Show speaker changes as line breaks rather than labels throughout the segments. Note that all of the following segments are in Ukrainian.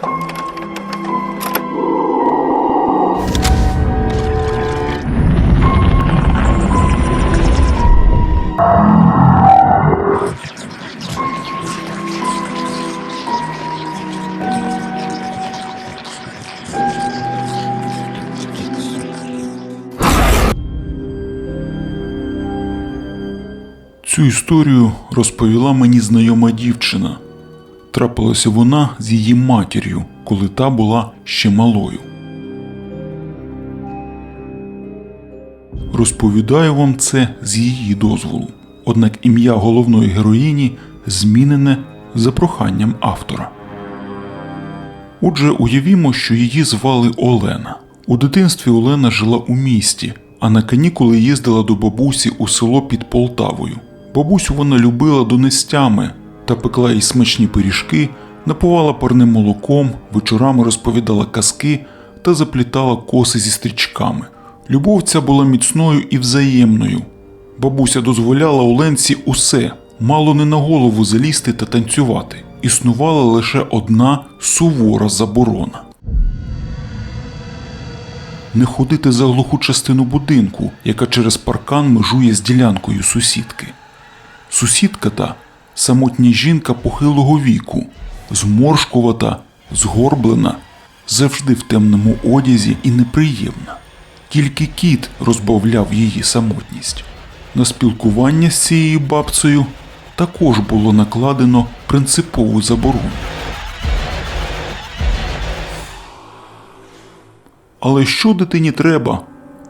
Цю історію розповіла мені знайома дівчина. Трапилася вона з її матір'ю, коли та була ще малою. Розповідаю вам це з її дозволу. Однак ім'я головної героїні змінене за проханням автора. Отже, уявімо, що її звали Олена. У дитинстві Олена жила у місті, а на канікули їздила до бабусі у село під Полтавою. Бабусю вона любила донестями та пекла їй смачні пиріжки, напувала парним молоком, вечорами розповідала казки та заплітала коси зі стрічками. Любов ця була міцною і взаємною. Бабуся дозволяла Оленці усе, мало не на голову залізти та танцювати. Існувала лише одна сувора заборона. Не ходити за глуху частину будинку, яка через паркан межує з ділянкою сусідки. Сусідка та самотня жінка похилого віку, зморшкувата, згорблена, завжди в темному одязі і неприємна. Тільки кіт розбавляв її самотність. На спілкування з цією бабцею також було накладено принципову заборону. Але що дитині треба?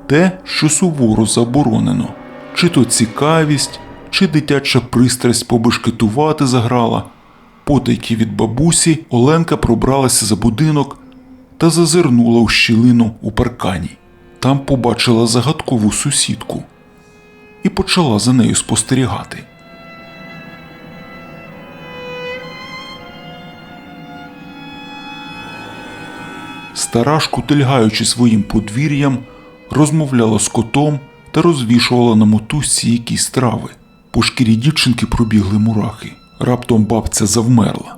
Те, що суворо заборонено, чи то цікавість, чи дитяча пристрасть побешкетувати заграла. Потайки від бабусі Оленка пробралася за будинок та зазирнула у щілину у паркані. Там побачила загадкову сусідку і почала за нею спостерігати. Стара, шкутильгаючи своїм подвір'ям, розмовляла з котом та розвішувала на мотузці якісь трави. По шкірі дівчинки пробігли мурахи. Раптом бабця завмерла.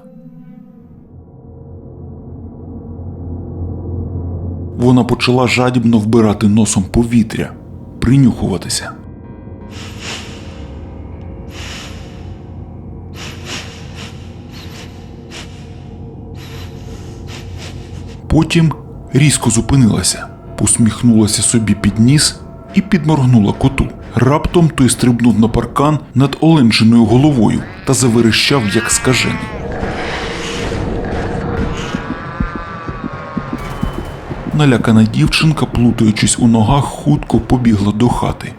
Вона почала жадібно вбирати носом повітря, принюхуватися. Потім різко зупинилася, посміхнулася собі під ніс і підморгнула коту. Раптом той стрибнув на паркан над оленженою головою та заверещав, як скажений. Налякана дівчинка, плутаючись у ногах, хутко побігла до хати.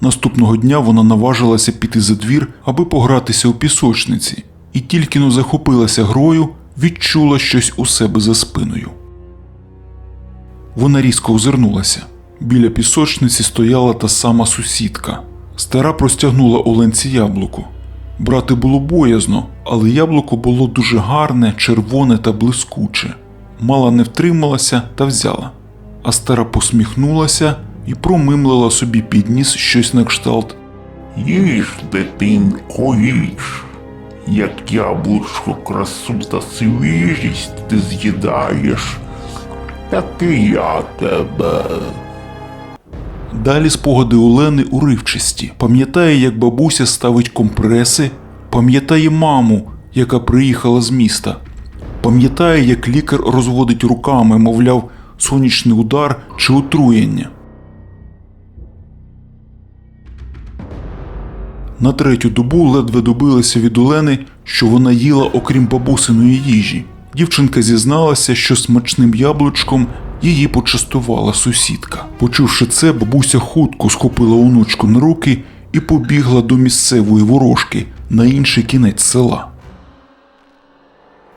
Наступного дня вона наважилася піти за двір, аби погратися у пісочниці, і тільки но захопилася грою, відчула щось у себе за спиною. Вона різко озирнулася. Біля пісочниці стояла та сама сусідка. Стара простягнула Оленці яблуко. Брати було боязно, але яблуко було дуже гарне, червоне та блискуче. Мала не втрималася та взяла. А стара посміхнулася і промимлила собі під ніс щось на кшталт.
Їж, дитинко, їж. Як яблучко красу та свіжість ти з'їдаєш, так і я тебе.
Далі спогади Олени уривчасті. Пам'ятає, як бабуся ставить компреси, пам'ятає маму, яка приїхала з міста. Пам'ятає, як лікар розводить руками, мовляв, сонячний удар чи отруєння. На третю добу ледве добилася від Олени, що вона їла окрім бабусиної їжі. Дівчинка зізналася, що смачним яблучком її почастувала сусідка. Почувши це, бабуся хутко схопила онучку на руки і побігла до місцевої ворожки на інший кінець села.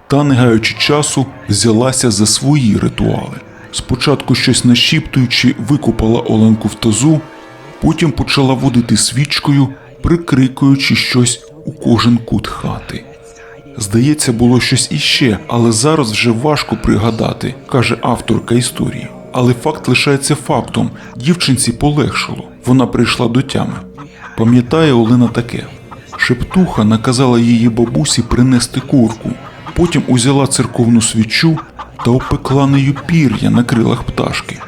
Та, не гаючи часу, взялася за свої ритуали. Спочатку щось нашіптуючи, викупала Оленку в тазу, потім почала водити свічкою, прикрикуючи щось у кожен кут хати. Здається, було щось іще, але зараз вже важко пригадати, каже авторка історії. Але факт лишається фактом: дівчинці полегшало, вона прийшла до тями. Пам'ятає Олена таке: шептуха наказала її бабусі принести курку, потім узяла церковну свічу та опекла нею пір'я на крилах пташки.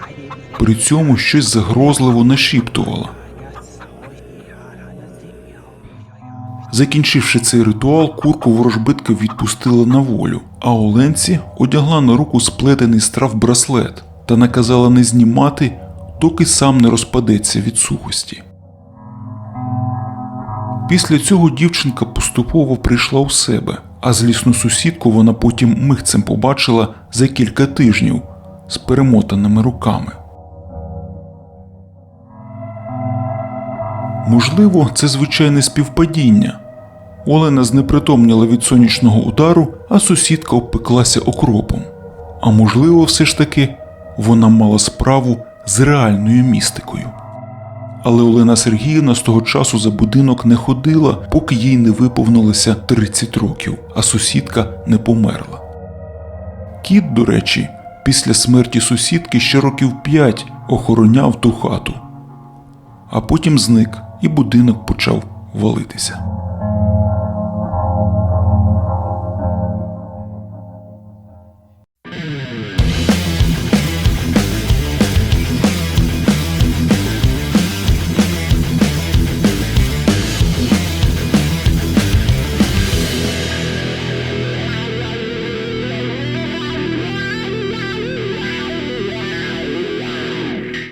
При цьому щось загрозливо нашіптувала. Закінчивши цей ритуал, курку ворожбитка відпустила на волю, а Оленці одягла на руку сплетений страв браслет та наказала не знімати, доки сам не розпадеться від сухості. Після цього дівчинка поступово прийшла у себе, а злісну сусідку вона потім михцем побачила за кілька тижнів з перемотаними руками. Можливо, це звичайне співпадіння. Олена знепритомніла від сонячного удару, а сусідка обпеклася окропом. А можливо, все ж таки вона мала справу з реальною містикою. Але Олена Сергіївна з того часу за будинок не ходила, поки їй не виповнилося 30 років, а сусідка не померла. Кіт, до речі, після смерті сусідки ще років п'ять охороняв ту хату, а потім зник і будинок почав валитися.